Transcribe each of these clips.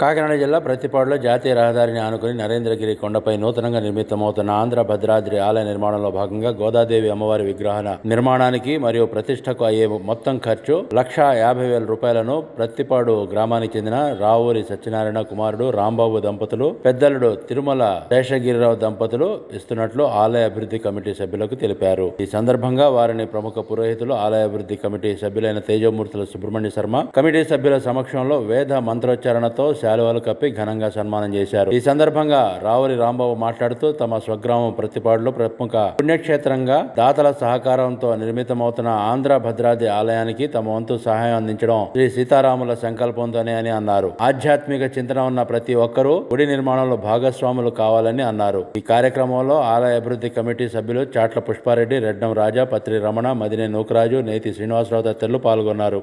కాకినాడ జిల్లా ప్రతిపాడులో జాతీయ రహదారిని ఆనుకుని నరేంద్రగిరి కొండపై నూతనంగా నిర్మితమవుతున్న ఆంధ్ర భద్రాద్రి ఆలయ నిర్మాణంలో భాగంగా గోదాదేవి అమ్మవారి విగ్రహాల నిర్మాణానికి మరియు ప్రతిష్టకు అయ్యే మొత్తం ఖర్చు లక్ష యాభై వేల రూపాయలను ప్రతిపాడు గ్రామానికి చెందిన రావూరి సత్యనారాయణ కుమారుడు రాంబాబు దంపతులు పెద్దలుడు తిరుమల శేషగిరిరావు దంపతులు ఇస్తున్నట్లు ఆలయ అభివృద్ధి కమిటీ సభ్యులకు తెలిపారు. ఈ సందర్భంగా వారిని ప్రముఖ పురోహితులు ఆలయ అభివృద్ధి కమిటీ సభ్యులైన తేజమూర్తుల సుబ్రహ్మణ్య శర్మ కమిటీ సభ్యుల సమక్షంలో వేద మంత్రోచ్చారణతో శాలువాలు కప్పి ఘనంగా సన్మానం చేశారు. ఈ సందర్భంగా రావురి రాంబాబు మాట్లాడుతూ తమ స్వగ్రామం ప్రతిపాడులో ప్రముఖ పుణ్యక్షేత్రంగా దాతల సహకారంతో నిర్మితమవుతున్న ఆంధ్ర భద్రాద్రి ఆలయానికి తమ వంతు సహాయం అందించడం శ్రీ సీతారాముల సంకల్పంతోనే అని అన్నారు. ఆధ్యాత్మిక చింతన ఉన్న ప్రతి ఒక్కరూ గుడి నిర్మాణంలో భాగస్వాములు కావాలని అన్నారు. ఈ కార్యక్రమంలో ఆలయ అభివృద్ధి కమిటీ సభ్యులు చాట్ల పుష్పారెడ్డి రెడ్డం రాజా పత్రి రమణ మదినే నూకరాజు నేతి శ్రీనివాసరావు తదితరులు పాల్గొన్నారు.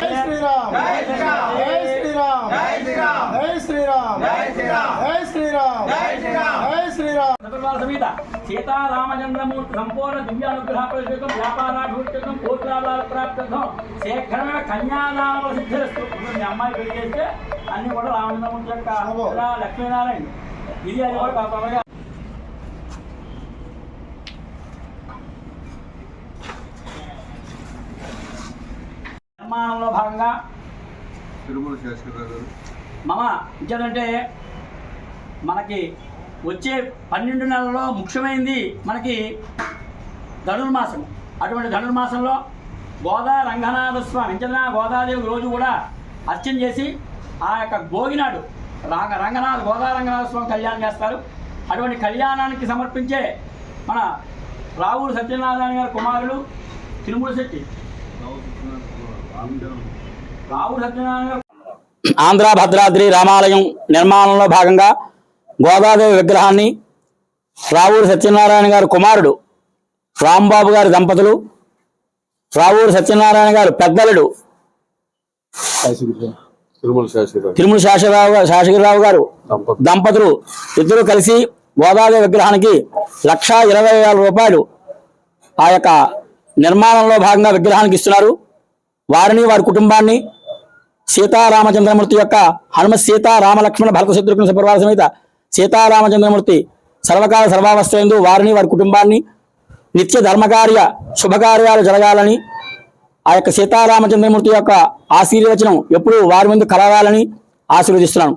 జై శ్రీరామ్. సర్వాల సమేత సీతారామచంద్రమూర్తి సంపూర్ణ దివ్యానుగ్రహాపరిషకం వ్యాపారాభివృద్ధికం కోట్లాభాల ప్రాప్తం శేఖరణ కన్యాదాన సిద్ధిరస్తు మీ అమ్మాయి పెళ్ళి చేస్తే అన్ని కూడా రామచంద్రమూర్తి యొక్క లక్ష్మీనారాయణ. ఇది అది కూడా నిర్మాణంలో భాగంగా తిరుమల శాస్త్రి గారు. మమ ఇచ్చారంటే మనకి వచ్చే పన్నెండు నెలల్లో ముఖ్యమైనది మనకి ధనుర్మాసం. అటువంటి ధనుర్మాసంలో గోదా రంగనాథ స్వామి ఇంచనా గోదాదేవి రోజు కూడా అర్చన చేసి ఆ యొక్క భోగినాడు రంగ రంగనాథ గోదా రంగనాథ స్వామి కళ్యాణం చేస్తారు. అటువంటి కళ్యాణానికి సమర్పించే మన రావుడు సత్యనారాయణ గారి కుమారుడు తిరుమల శెట్టి ఆంధ్ర భద్రాద్రి రామాలయం నిర్మాణంలో భాగంగా గోదాదేవి విగ్రహాన్ని రావూరు సత్యనారాయణ గారి కుమారుడు రాంబాబు గారి దంపతులు రావూరు సత్యనారాయణ గారు పెద్దలుడు తిరుమల శాసరావు గారు శాసగిరిరావు గారు దంపతులు. దంపతులు ఇద్దరు కలిసి గోదాదేవి విగ్రహానికి లక్షా ఇరవై వేల రూపాయలు ఆ యొక్క నిర్మాణంలో భాగంగా విగ్రహానికి ఇస్తున్నారు. వారిని వారి కుటుంబాన్ని సీతారామచంద్రమూర్తి యొక్క హనుమ సీతారామలక్ష్మణ భరత శత్రుఘ్న సుపరివార సమేత సీతారామచంద్రమూర్తి సర్వకాల సర్వావస్థయందు వారిని వారి కుటుంబాన్ని నిత్య ధర్మకార్య శుభకార్యాలు జరగాలని ఆ యొక్క సీతారామచంద్రమూర్తి యొక్క ఆశీర్వచనం ఎప్పుడూ వారి ముందు కలగాలని ఆశీర్వదిస్తున్నాను.